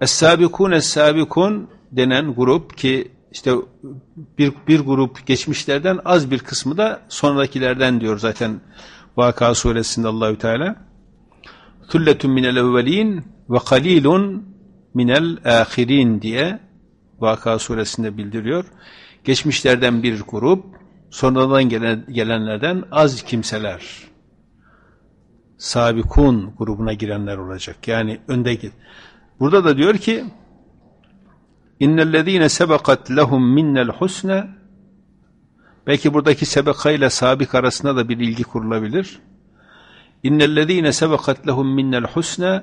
Es-sabikun es-sabikun denen grup ki işte bir, bir grup geçmişlerden az bir kısmı da sonrakilerden diyor zaten Vaka suresinde Allahü Teala. Thulletun minel evvelin ve kalilun minel ahirin diye Vaka suresinde bildiriyor. Geçmişlerden bir grup, sonradan gelen, gelenlerden az kimseler. Sabikun grubuna girenler olacak. Yani öndeki. Burada da diyor ki İnnellezîne sebekat lehum minnel husne Belki buradaki sebeka ile sabik arasında da bir ilgi kurulabilir. İnnellezîne sebekat lehum minnel husne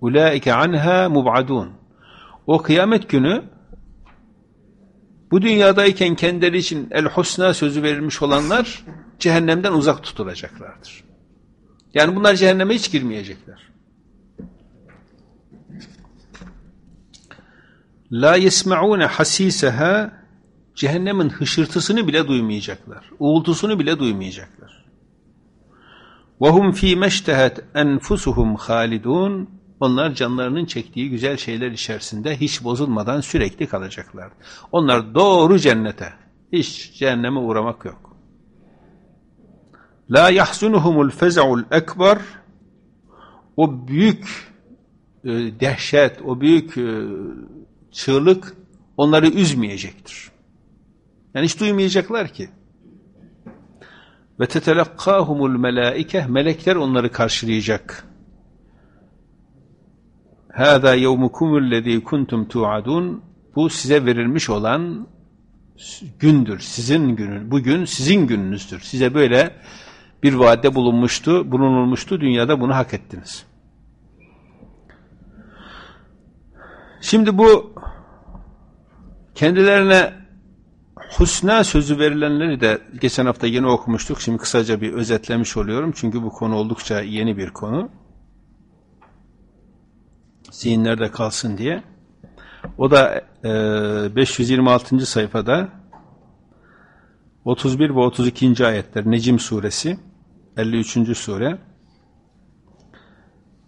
ulaike anha mub'adun. O kıyamet günü bu dünyadayken kendileri için el husna sözü verilmiş olanlar cehennemden uzak tutulacaklardır. Yani bunlar cehenneme hiç girmeyecekler. La yesma'une hasiseha cehennemin hışırtısını bile duymayacaklar. Uğultusunu bile duymayacaklar. وَهُمْ ف۪ي مَشْتَهَتْ اَنْفُسُهُمْ خَالِدُونَ Onlar canlarının çektiği güzel şeyler içerisinde hiç bozulmadan sürekli kalacaklar. Onlar doğru cennete. Hiç cehenneme uğramak yok. La yahzunuhumul fez'ul ekber o büyük e, dehşet, o büyük e, çığlık onları üzmeyecektir. Yani hiç duymayacaklar ki. Ve tetelekkâhumul melâike melekler onları karşılayacak. Hâzâ yevmukumullezî kuntum tu'adun bu size verilmiş olan gündür. Sizin günün. Bugün sizin gününüzdür. Size böyle bir vaade bulunmuştu, bulunulmuştu. Dünyada bunu hak ettiniz. Şimdi bu kendilerine husna sözü verilenleri de geçen hafta yeni okumuştuk. Şimdi kısaca bir özetlemiş oluyorum. Çünkü bu konu oldukça yeni bir konu. Zihinlerde kalsın diye. O da e, 526. sayfada 31 ve 32. ayetler Necim suresi 53. sure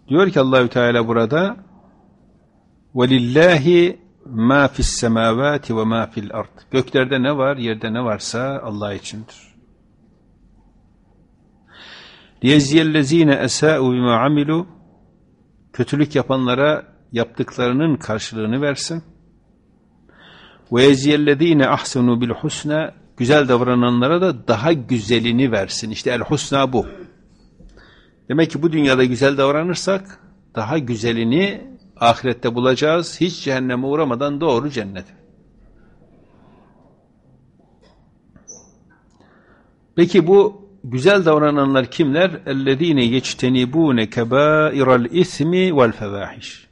diyor ki Allahü Teala burada وَلِلَّهِ ma fis semavati ve ma fil ard. Göklerde ne var, yerde ne varsa Allah içindir. Liyeziyellezine esa'u bima amilu kötülük yapanlara yaptıklarının karşılığını versin. Ve yeziyellezine ahsenu bil husna güzel davrananlara da daha güzelini versin. İşte el husna bu. Demek ki bu dünyada güzel davranırsak daha güzelini ahirette bulacağız. Hiç cehenneme uğramadan doğru cennet. Peki bu güzel davrananlar kimler? اَلَّذ۪ينَ يَجْتَنِبُونَ كَبَائِرَ الْاِثْمِ وَالْفَوَاحِشِ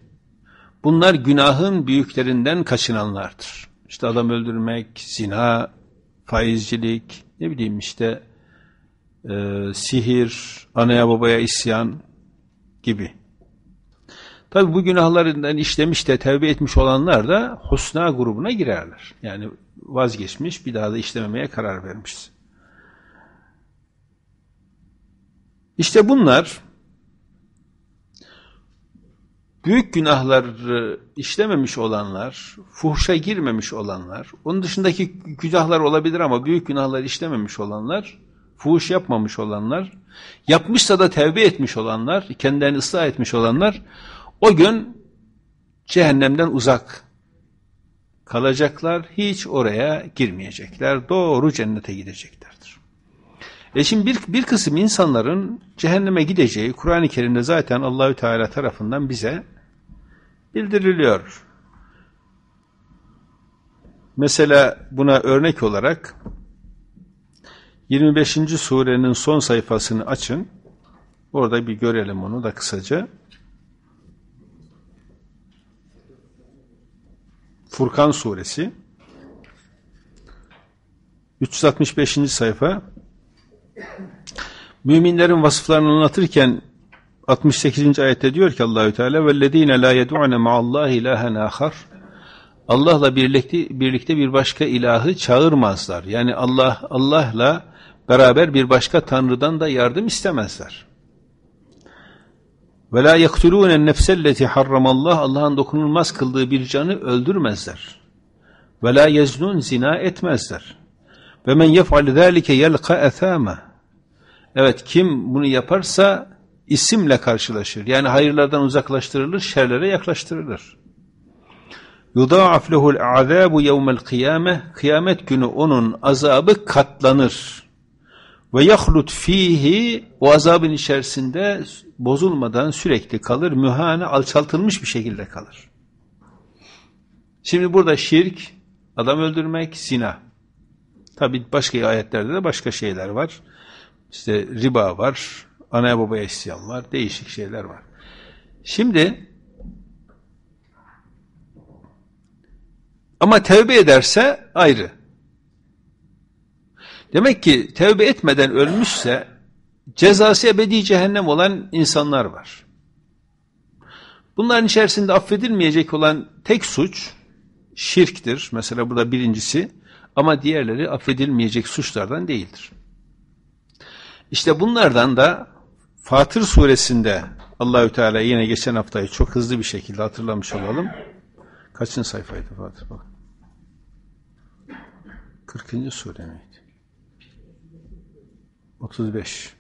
Bunlar günahın büyüklerinden kaçınanlardır. İşte adam öldürmek, zina, faizcilik, ne bileyim işte e, sihir, anaya babaya isyan gibi. Tabi bu günahlarından işlemiş de tevbe etmiş olanlar da husna grubuna girerler. Yani vazgeçmiş, bir daha da işlememeye karar vermiş. İşte bunlar büyük günahları işlememiş olanlar, fuhşa girmemiş olanlar, onun dışındaki günahlar olabilir ama büyük günahlar işlememiş olanlar, fuhuş yapmamış olanlar, yapmışsa da tevbe etmiş olanlar, kendilerini ıslah etmiş olanlar, o gün cehennemden uzak kalacaklar, hiç oraya girmeyecekler, doğru cennete gideceklerdir. E şimdi bir, bir kısım insanların cehenneme gideceği Kur'an-ı Kerim'de zaten Allahü Teala tarafından bize bildiriliyor. Mesela buna örnek olarak 25. surenin son sayfasını açın. Orada bir görelim onu da kısaca. Furkan suresi 365. sayfa Müminlerin vasıflarını anlatırken 68. ayette diyor ki Allahü Teala vellezine la yed'une ma'allahi ilahen ahar Allah'la birlikte birlikte bir başka ilahı çağırmazlar. Yani Allah Allah'la beraber bir başka tanrıdan da yardım istemezler. Ve la yektulûne nefselleti harramallah Allah'ın dokunulmaz kıldığı bir canı öldürmezler. Ve la yeznun zina etmezler. Ve men yef'al zâlike yelqa ethâme. Evet kim bunu yaparsa isimle karşılaşır. Yani hayırlardan uzaklaştırılır, şerlere yaklaştırılır. Yudâ'af lehul azâbu yevmel kıyâme. Kıyamet günü onun azabı katlanır. Ve yahlut fihi o azabın içerisinde bozulmadan sürekli kalır. Mühane alçaltılmış bir şekilde kalır. Şimdi burada şirk, adam öldürmek, zina. Tabi başka ayetlerde de başka şeyler var. İşte riba var, anaya babaya isyan var, değişik şeyler var. Şimdi ama tevbe ederse ayrı. Demek ki tevbe etmeden ölmüşse cezası ebedi cehennem olan insanlar var. Bunların içerisinde affedilmeyecek olan tek suç şirktir. Mesela burada birincisi ama diğerleri affedilmeyecek suçlardan değildir. İşte bunlardan da Fatır suresinde Allahü Teala yine geçen haftayı çok hızlı bir şekilde hatırlamış olalım. Kaçıncı sayfaydı Fatır? Bak. 40. sure miydi? 35.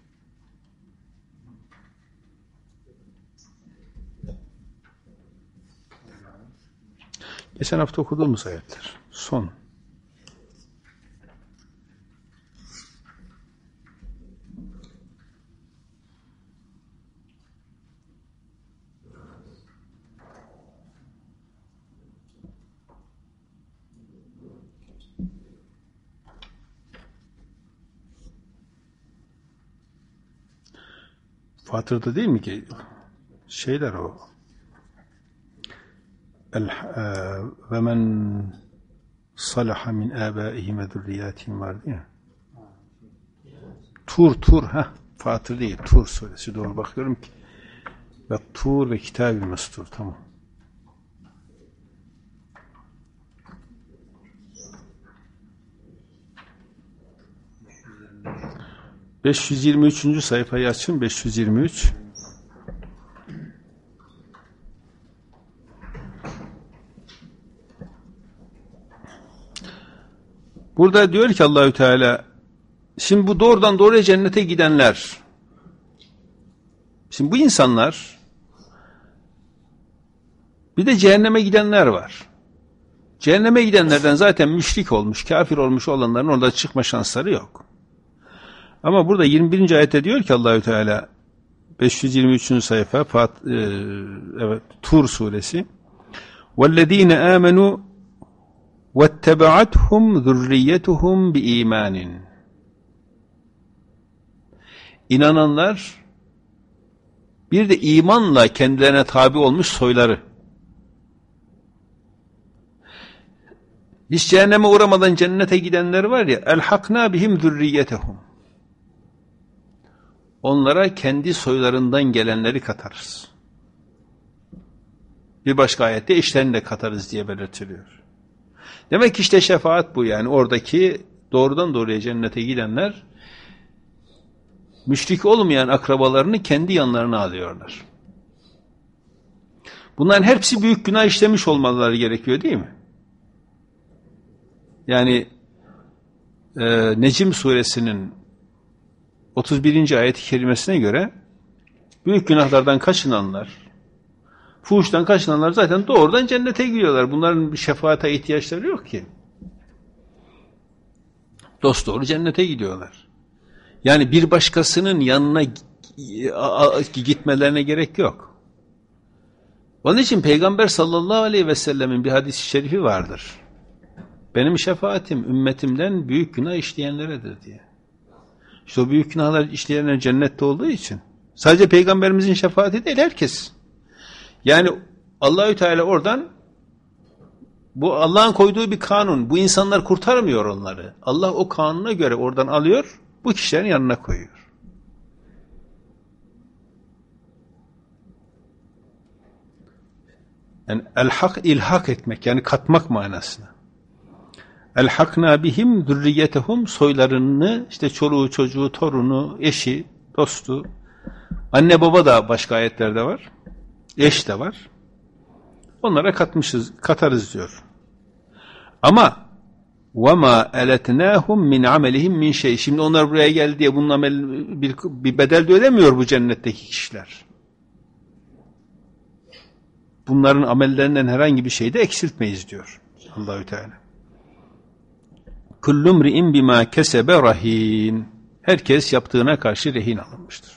Geçen hafta okuduğumuz ayetler. Son. Fatır'da değil mi ki? Şeyler o ve men salaha min âbâihim ve zürriyâtihim vardı ya. Tur, Tur, ha Fatır değil, Tur suresi. Doğru bakıyorum ki. Ve Tur ve Kitab-ı Mestur, tamam. ...523. sayfayı açın, 523. Burada diyor ki Allahü Teala şimdi bu doğrudan doğruya cennete gidenler şimdi bu insanlar bir de cehenneme gidenler var. Cehenneme gidenlerden zaten müşrik olmuş, kafir olmuş olanların orada çıkma şansları yok. Ama burada 21. ayette diyor ki Allahü Teala 523. sayfa Fat, e, evet Tur suresi. "Vellezine amenu وَاتَّبَعَتْهُمْ ذُرِّيَّتُهُمْ بِإِيمَانٍ İnananlar bir de imanla kendilerine tabi olmuş soyları. Hiç cehenneme uğramadan cennete gidenler var ya elhakna bihim zürriyetehum. Onlara kendi soylarından gelenleri katarız. Bir başka ayette işlerini de katarız diye belirtiliyor. Demek ki işte şefaat bu yani oradaki doğrudan doğruya cennete gidenler müşrik olmayan akrabalarını kendi yanlarına alıyorlar. Bunların hepsi büyük günah işlemiş olmaları gerekiyor değil mi? Yani e, Necim suresinin 31. ayet-i kerimesine göre büyük günahlardan kaçınanlar, fuhuştan kaçınanlar zaten doğrudan cennete gidiyorlar. Bunların şefaate ihtiyaçları yok ki. Dost doğru cennete gidiyorlar. Yani bir başkasının yanına gitmelerine gerek yok. Onun için Peygamber sallallahu aleyhi ve sellemin bir hadis-i şerifi vardır. Benim şefaatim ümmetimden büyük günah işleyenleredir diye. İşte o büyük günahlar işleyenler cennette olduğu için. Sadece peygamberimizin şefaati değil herkes. Yani Allahü Teala oradan bu Allah'ın koyduğu bir kanun. Bu insanlar kurtarmıyor onları. Allah o kanuna göre oradan alıyor, bu kişilerin yanına koyuyor. Yani el-hak ilhak etmek yani katmak manasına. Elhakna bihim zürriyetehum soylarını işte çoluğu çocuğu torunu eşi dostu Anne baba da başka ayetlerde var Eş de var. Onlara katmışız, katarız diyor. Ama وَمَا اَلَتْنَاهُمْ min amelihim min şey. Şimdi onlar buraya geldi diye bunun amel, bir, bir bedel de ödemiyor bu cennetteki kişiler. Bunların amellerinden herhangi bir şeyde eksiltmeyiz diyor Allahü Teala. Kullum ri'in bima kesebe rahin. Herkes yaptığına karşı rehin alınmıştır.